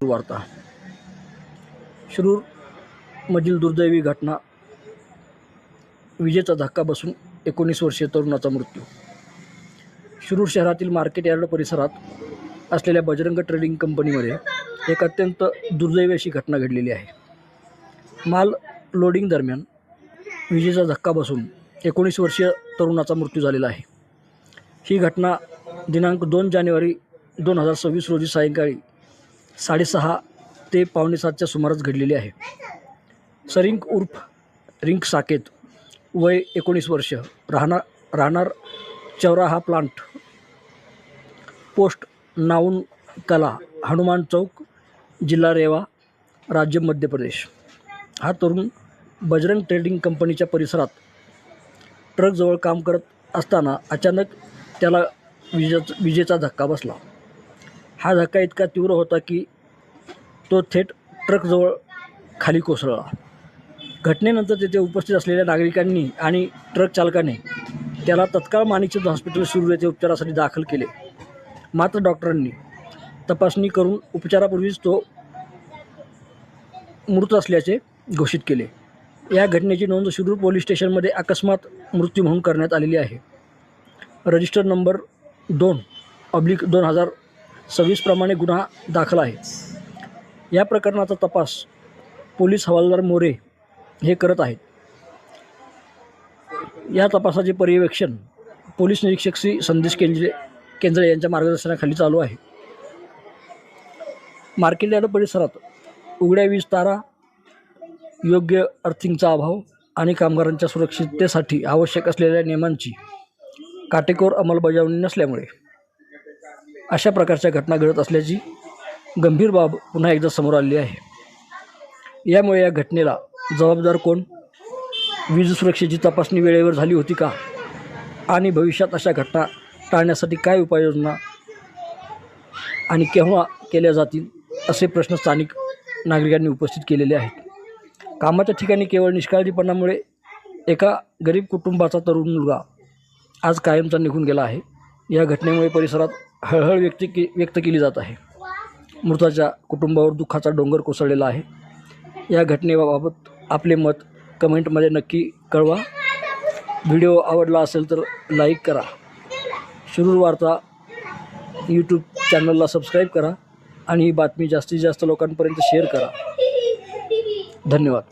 वार्ता शिरूरमधील दुर्दैवी घटना विजेचा धक्का बसून एकोणीस वर्षीय तरुणाचा मृत्यू. शिरूर शहरातील मार्केट यार्ड परिसरात असलेल्या बजरंग ट्रेडिंग कंपनीमध्ये एक अत्यंत दुर्दैवी अशी घटना घडलेली आहे. माल लोडिंग दरम्यान विजेचा धक्का बसून एकोणीस वर्षीय तरुणाचा मृत्यू झालेला आहे. ही घटना दिनांक दोन जानेवारी दोन हजार सव्वीस रोजी सायंकाळी साडेसहा ते पावणे सातच्या सुमारास घडलेली आहे. सरिंक उर्फ रिंक साकेत वय एकोणीस वर्ष. राहणार राहणार चौराहा प्लांट पोस्ट नाऊन कला हनुमान चौक जिल्हा रेवा राज्य मध्य प्रदेश. हा तरुण बजरंग ट्रेडिंग कंपनीच्या परिसरात ट्रकजवळ काम करत असताना अचानक त्याला विजेचा विजेचा धक्का बसला. हा धक्का इतका तीव्र होता की तो थेट ट्रकजवळ खाली कोसळला. घटनेनंतर तेथे उपस्थित असलेल्या नागरिकांनी आणि ट्रक चालकाने त्याला तत्काळ माणिकचंद हॉस्पिटल सुरू येथे उपचारासाठी दाखल केले. मात्र डॉक्टरांनी तपासणी करून उपचारापूर्वीच तो मृत असल्याचे घोषित केले. या घटनेची नोंद शिरूर पोलीस स्टेशनमध्ये अकस्मात मृत्यू म्हणून करण्यात आलेली आहे. रजिस्टर नंबर दोन ऑब्लिक दोन हजार सव्वीसप्रमाणे गुन्हा दाखल आहे. या प्रकरणाचा तपास पोलीस हवालदार मोरे हे करत आहेत. या तपासाचे पर्यवेक्षण पोलीस निरीक्षक श्री संदेश केंजळे केंजळे यांच्या मार्गदर्शनाखाली चालू आहे. मार्केट यार्ड परिसरात उघड्या वीज तारा योग्य अर्थिंगचा अभाव आणि कामगारांच्या सुरक्षिततेसाठी आवश्यक असलेल्या नियमांची काटेकोर अंमलबजावणी नसल्यामुळे अशा प्रकारच्या घटना घडत असल्याची गंभीर बाब पुन्हा एकदा समोर आलेली आहे. यामुळे या घटनेला जबाबदार कोण? वीज सुरक्षेची तपासणी वेळेवर झाली होती का? आणि भविष्यात अशा घटना टाळण्यासाठी काय उपाययोजना आणि केव्हा केल्या जातील असे प्रश्न स्थानिक नागरिकांनी उपस्थित केलेले आहेत. कामाच्या ठिकाणी केवळ निष्काळजीपणामुळे एका गरीब कुटुंबाचा तरुण मुलगा आज कायमचा निघून गेला आहे. या घटनेमुळे परिसरात हळहळ व्यक्त के व्यक्त केली जात आहे. मृताच्या कुटुंबावर दुःखाचा डोंगर कोसळलेला आहे. या घटनेबाबत आपले मत कमेंटमध्ये नक्की कळवा. व्हिडिओ आवडला असेल तर लाईक करा. शिरूर वार्ता यूट्यूब चॅनलला सबस्क्राईब करा आणि ही बातमी जास्तीत जास्त लोकांपर्यंत शेअर करा. धन्यवाद.